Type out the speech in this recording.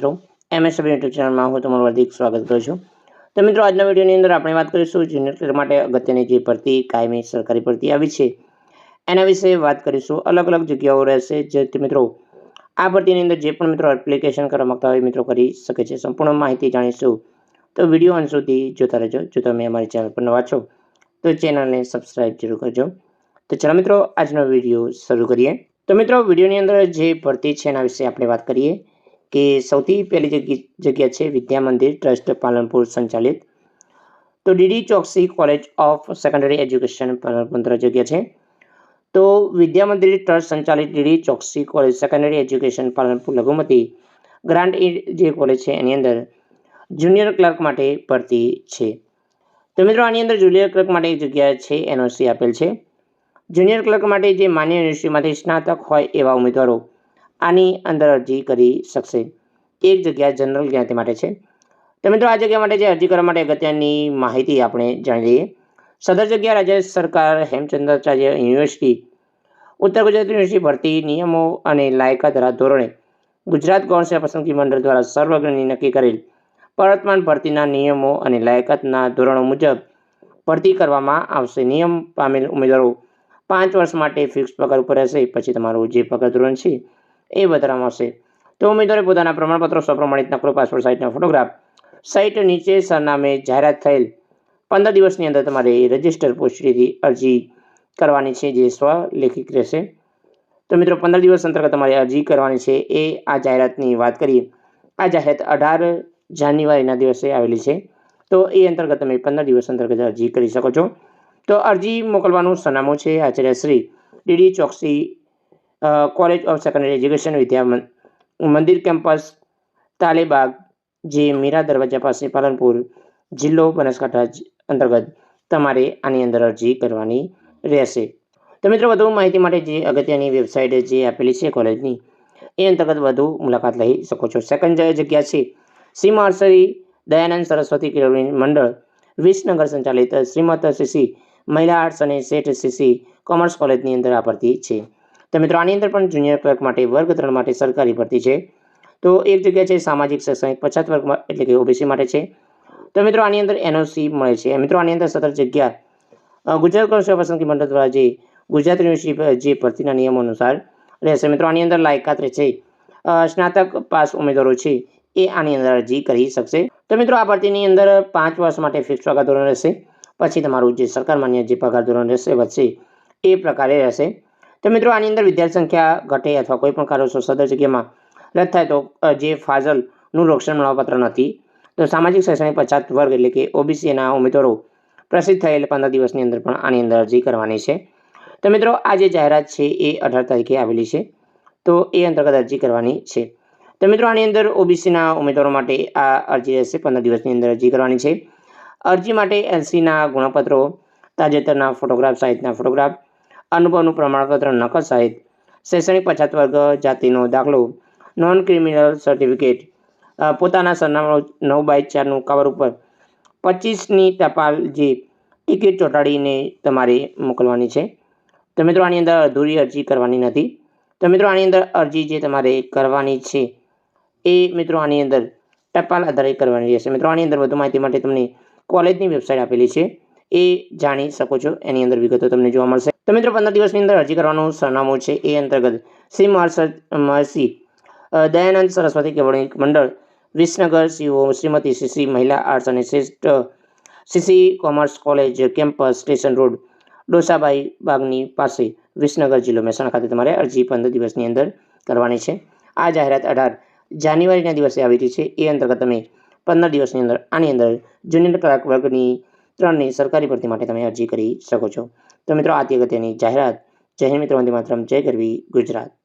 મિત્રો MSB YouTube ચેનલમાં હું તમારું હાર્દિક સ્વાગત કરું છું. તો મિત્રો, આજના વિડીયોની અંદર આપણે વાત કરીશું જુનિયર ક્લિયર માટે અગત્યની જે ભરતી, કાયમી સરકારી ભરતી આવી છે. એના વિશે વાત કરીશું. અલગ અલગ જગ્યાઓ રહેશે જે તે મિત્રો, આ ભરતીની અંદર જે પણ મિત્રો એપ્લિકેશન કરવા માગતા હોય મિત્રો કરી શકે છે. સંપૂર્ણ માહિતી જાણીશું. તો વીડિયો અંત સુધી જોતા રહેજો. જો તમે અમારી ચેનલ પર નવા છો, તો ચેનલને સબસ્ક્રાઈબ જરૂર કરજો. તો ચાલો મિત્રો, આજનો વીડિયો શરૂ કરીએ. તો મિત્રો, વિડીયોની અંદર જે ભરતી છે એના વિશે આપણે વાત કરીએ. કે સૌથી પહેલી જગ્યા છે વિદ્યા મંદિર ટ્રસ્ટ પાલનપુર સંચાલિત. તો DD Choksi college of secondary education પંદર જગ્યા છે. તો વિદ્યા મંદિર ટ્રસ્ટ સંચાલિત DD Choksi college secondary education Palanpur લઘુમતી ગ્રાન્ટ જે કોલેજ છે એની અંદર જુનિયર ક્લર્ક માટે ભરતી છે. તો મિત્રો આની અંદર જુનિયર ક્લર્ક માટે જગ્યા છે એનઓસી આપેલ છે. જુનિયર ક્લર્ક માટે જે માન્ય યુનિવર્સિટીમાંથી સ્નાતક હોય એવા ઉમેદવારો આની અંદર અરજી કરી શકશે. એક જગ્યા જનરલ જ્ઞાતિ માટે છે. તો મિત્રો, આ જગ્યા માટે જે અરજી કરવા માટે અગત્યની માહિતી આપણે જાણી લઈએ. સદર જગ્યા રાજ્ય સરકાર હેમચંદ્રાચાર્ય યુનિવર્સિટી. ઉત્તર ગુજરાત યુનિવર્સિટી ભરતી નિયમો અને લાયકા ધરા ધોરણે ગુજરાત ગૌણ પસંદગી મંડળ દ્વારા સર્વગ્રની નક્કી કરેલ પ્રવર્તમાન ભરતીના નિયમો અને લાયકાતના ધોરણો મુજબ ભરતી કરવામાં આવશે. નિયમ પામેલ ઉમેદવારો પાંચ વર્ષ માટે ફિક્સ પગાર ઉપર રહેશે. પછી તમારું જે પગાર ધોરણ છે એ વધારવામાં આવશે તો ઉમેદવારે પોતાના પ્રમાણપત્રો સ્વપ્રમાણિત નકલો પાસપોર્ટ સાઇટના ફોટોગ્રાફ સાઇટ નીચે સરનામે જાહેરાત થયેલ પંદર દિવસની અંદર તમારે રજિસ્ટર પોસ્ટથી અરજી કરવાની છે જે સ્વલેખિત રહેશે. તો મિત્રો, પંદર દિવસ અંતર્ગત તમારે અરજી કરવાની છે એ આ જાહેરાતની વાત કરીએ. આ જાહેરાત અઢાર જાન્યુઆરીના દિવસે આવેલી છે. તો એ અંતર્ગત તમે પંદર દિવસ અંતર્ગત અરજી કરી શકો છો. તો અરજી મોકલવાનું સરનામું છે Acharya Shri DD Choksi college of secondary education Vidya Mandir campus Talebag, જે મીરા દરવાજા પાસે પાલનપુર જિલ્લો બનાસકાંઠા અંતર્ગત તમારે આની અંદર અરજી કરવાની રહેશે. તો મિત્રો વધુ માહિતી માટે જે અગત્યની વેબસાઇટ જે આપેલી છે કોલેજની એ અંતર્ગત વધુ મુલાકાત લઈ શકો છો. સેકન્ડ જગ્યા છે, શ્રી માર્સરી દયાનંદ સરસ્વતી કેળવણી મંડળ, વિસનગર સંચાલિત શ્રીમત સીસી મહિલા આર્ટ્સ અને શેઠ સીસી કોમર્સ કોલેજની અંદર આ ભરતી છે. તો મિત્રો, આની અંદર પણ જુનિયર ક્લર્ક માટે વર્ગ ત્રણ માટે સરકારી ભરતી છે. તો એક જગ્યા છે સામાજિક શૈક્ષણિક પછાત વર્ગ એટલે કે ઓબીસી માટે છે. તો મિત્રો, આની અંદર એનઓસી મળે છે. મિત્રો, આની અંદર સતર જગ્યા ગુજરાત કૌશલ પસંદગી મંડળ દ્વારા જે ગુજરાત યુનિવર્સિટી જે ભરતીના નિયમો અનુસાર રહેશે. મિત્રો, આની અંદર લાયકાત છે સ્નાતક પાસ ઉમેદવારો છે એ આની અંદર અરજી કરી શકશે. તો મિત્રો, આ ભરતીની અંદર પાંચ વર્ષ માટે ફિક્સ પગાર ધોરણ રહેશે. પછી તમારું જે સરકાર માન્ય જે પગાર ધોરણ રહેશે, વધશે, એ પ્રકારે રહેશે. તો મિત્રો, આની અંદર વિદ્યાર્થી સંખ્યા ઘટે અથવા કોઈ પણ કારણસર સદર જગ્યામાં રદ થાય તો જે ફાઝલનું રક્ષણ મળવાપત્ર નથી. તો સામાજિક શૈક્ષણિક પછાત વર્ગ એટલે કે ઓબીસીના ઉમેદવારો પ્રસિદ્ધ થયેલ પંદર દિવસની અંદર પણ આની અંદર અરજી કરવાની છે. તો મિત્રો, આ જે જાહેરાત છે એ અઢાર તારીખે આવેલી છે. તો એ અંતર્ગત અરજી કરવાની છે. તો મિત્રો, આની અંદર ઓબીસીના ઉમેદવારો માટે આ અરજી રહેશે. પંદર દિવસની અંદર અરજી કરવાની છે. અરજી માટે એલસીના ગુણપત્રો, તાજેતરના ફોટોગ્રાફ સહિતના ફોટોગ્રાફ અનુભવનું પ્રમાણપત્ર નકલ સહિત શૈક્ષણિક પછાત વર્ગ જાતિનો દાખલો નોન ક્રિમિનલ સર્ટિફિકેટ પોતાના સરનામું નવ બાય ચારનું કવર ઉપર પચીસની ટપાલ જે ટિકિટ ચોંટાડીને તમારે મોકલવાની છે. તો મિત્રો, આની અંદર અધૂરી અરજી કરવાની નથી. તો મિત્રો, આની અંદર અરજી જે તમારે કરવાની છે એ મિત્રો આની અંદર ટપાલ આધારે કરવાની રહેશે. મિત્રો, આની અંદર વધુ માહિતી માટે તમને કોલેજની વેબસાઇટ આપેલી છે. એ જાણી શકો છો. એની અંદર વિગતો તમને જોવા મળશે. તો મિત્રો, પંદર દિવસની અંદર અરજી કરવાનું સરનામું છે એ અંતર્ગત Shri મહર્ષ Dayanand Saraswati Kelavani Mandal, Visnagar CO Shrimati CC Mahila arts અને શ્રેષ્ઠ CC commerce college campus station road, Dosabai બાગની પાસે વિસનગર જિલ્લો મહેસાણા ખાતે તમારે અરજી પંદર દિવસની અંદર કરવાની છે. આ જાહેરાત અઢાર જાન્યુઆરીના દિવસે આવી રહી છે. એ અંતર્ગત તમે પંદર દિવસની અંદર આની અંદર જુનિયર ક્લાર્ક વર્ગની ત્રણની સરકારી ભરતી માટે તમે અરજી કરી શકો છો. તો મિત્રો આ અગત્યની જાહેરાત. હિન્દ મિત્રો, વંદે માત્રમ. જય ગરવી ગુજરાત.